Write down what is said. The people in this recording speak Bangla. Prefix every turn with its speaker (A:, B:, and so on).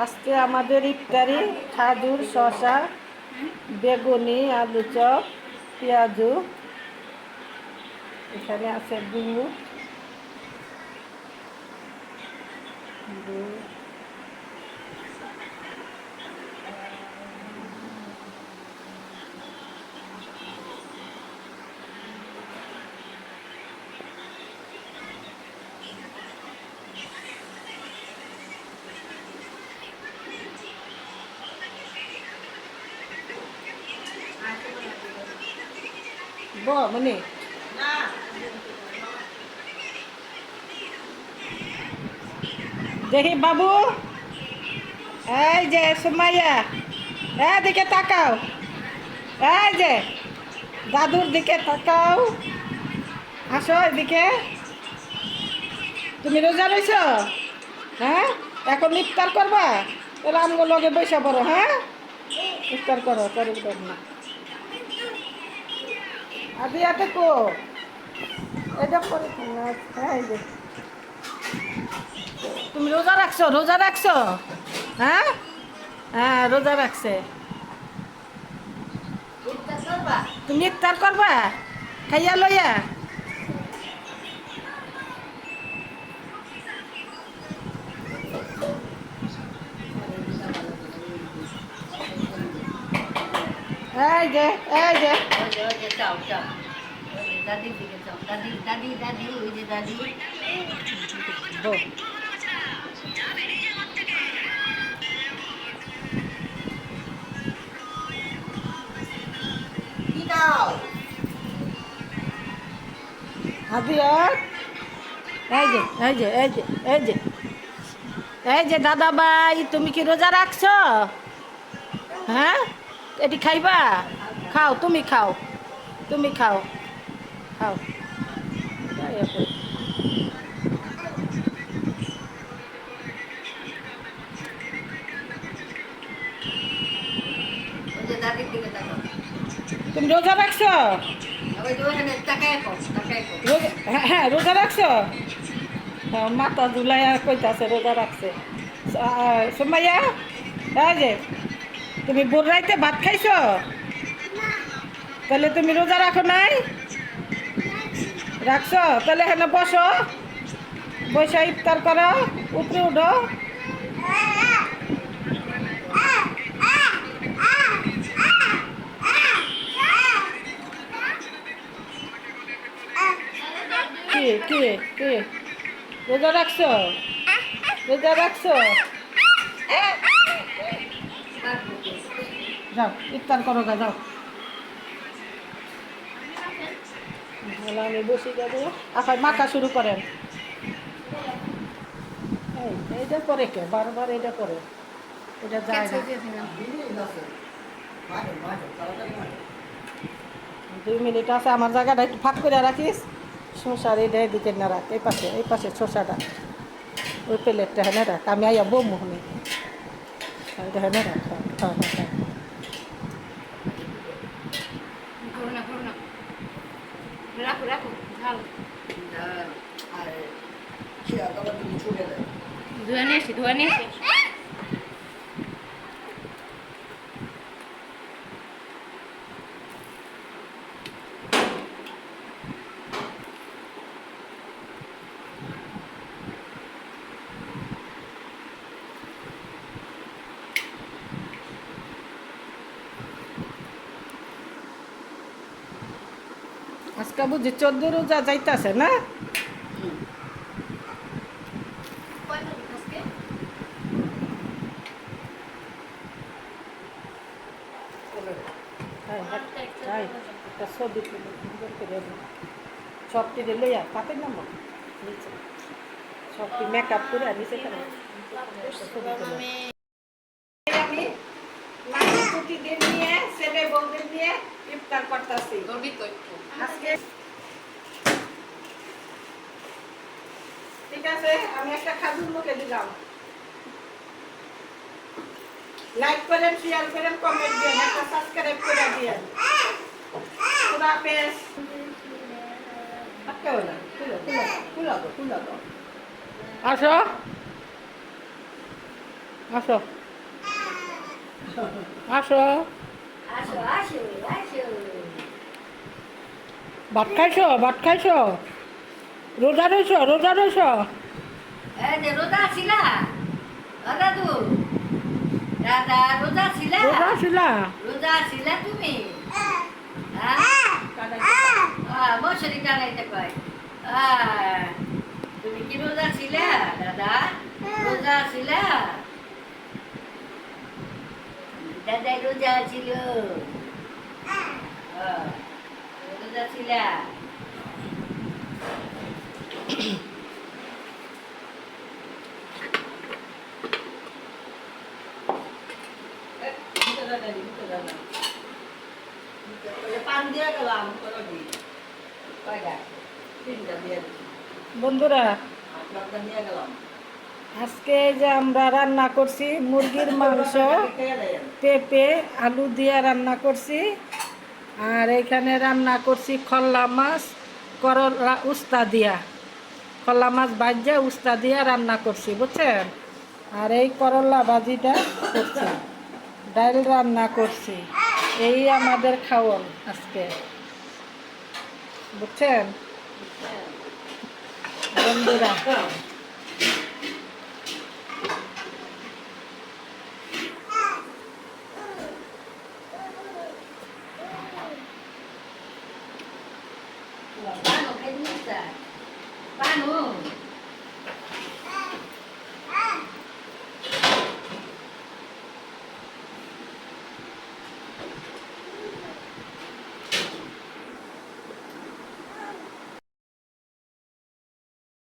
A: আজকে আমাদের ইফতারি খাজুর শশা বেগুনি আলু চপ পেঁয়াজু। এখানে আছে দুধ บ่มันนี่দেখি বাবু এই যে সুমাইয়া এদিকে তাকাও এই যে দাদুর দিকে তাকাও আসো এদিকে তুমি রোজা রয়েছ হ্যাঁ এখন ইফতার করবা তাহলে আমগো লগে বৈশা পড়ো হ্যাঁ ইফতার করো করো কর না আদি এটা কো। এটা পরে তুমি রোজা রাখছো রোজা রাখছো? হ্যাঁ? হ্যাঁ রোজা রাখছে। তুমি ইফতার করবা? খাইয়া লইয়া? এই যে এই যে।
B: চাও চাও দাদির দিকে চাও দাদি দাদি দাদি ওই যে। দাদি
A: এই যে দাদা ভাই তুমি কি রোজা রাখছো? হ্যাঁ? এটি খাইবা? খাও তুমি খাও। তুমি খাও। খাও। তুমি রোজা রাখছো? হ্যাঁ, হ্যাঁ রোজা রাখছো? হ্যাঁ, মাথা দুলাইয়া কইতাছে রোজা রাখছে। সুমাইয়া? এই যে। তুমি বোর রাইতে ভাত খাইছো? তাহলে তুমি রোজা রাখো নাই? রাখছো? তাহলে এখানে বসো। বসে ইফতার করো উপরে উঠো। রোজা রাখছো? রোজা রাখছো? যাও ইফতার করো গা যাও। আমি বসে যাব। আচ্ছা মাখা শুরু করেন। এই এইটা করে কে? বারবার এটা করে এটা যায় দুই মিনিট আছে আমার জায়গাটা একটু ফাঁক করে রাখিস। শসার এটা এদিকে না রাখ এই পাশে এই পাশে শসাটা। ওই প্লেটটা হ্যাঁ রাখ। আমি আইয়া বম মোহনে এটা হ্যাঁ রাখ। হ্যাঁ হ্যাঁ হ্যাঁ
B: করো না করো না রাখো রাখো ঝাল আর ধুয়ে নিয়ে আসি ধুয়ে নিয়ে
A: আজকে বুঝি চোদ্দ রোজা যাইতাছে না হ্যাঁ, হ্যাঁ, হ্যাঁ, একটা ছবি তুলে সুন্দর করে। সবটি দিয়ে লইয়া পাতের নাম্বার নিচে। সবটি মেকআপ করে নিচে কেন আমি নিয়ে ছেলে বউদের নিয়ে ইফতার করতেছি।
B: গর্বি তো একটু।
A: আজকে ঠিক আছে আমি একটা খাজুর মুখে দিলাম। লাইক করেন শেয়ার করেন কমেন্ট দিন একটা সাবস্ক্রাইব করে দিন খুদা হাফেজ আসো আসো আসো
B: আসো আসো আসো
A: ভাত খাইছো? ভাত খাইছো? রোজা রইছো? রোজা রইছো?
B: এই যে রোজা ছিলা? রোজা ছিলা?
A: রোজা ছিলা?
B: রোজা ছিলা তুমি? মশারি তুমি কি রোজা ছিলা দাদা রোজা ছিলা দাদা রোজা ছিলা
C: পান দিয়ে গেলাম কোনো দিন
B: কয়টা
C: তিনটা দিয়ে দিচ্ছি
A: বন্ধুরা আজকে যে আমরা রান্না করছি মুরগির মাংস পেঁপে আলু দিয়ে রান্না করছি। আর এখানে রান্না করছি খল্লা মাছ করলা উস্তা দিয়া। খল্লা মাছ ভাজা উস্তা দিয়া রান্না করছি বুঝছেন? আর এই করলা ভাজিটা করছি। ডাল রান্না করছি। এই আমাদের খাওয়ান আজকে। বুঝছেন? বন্ধুরা। Pano,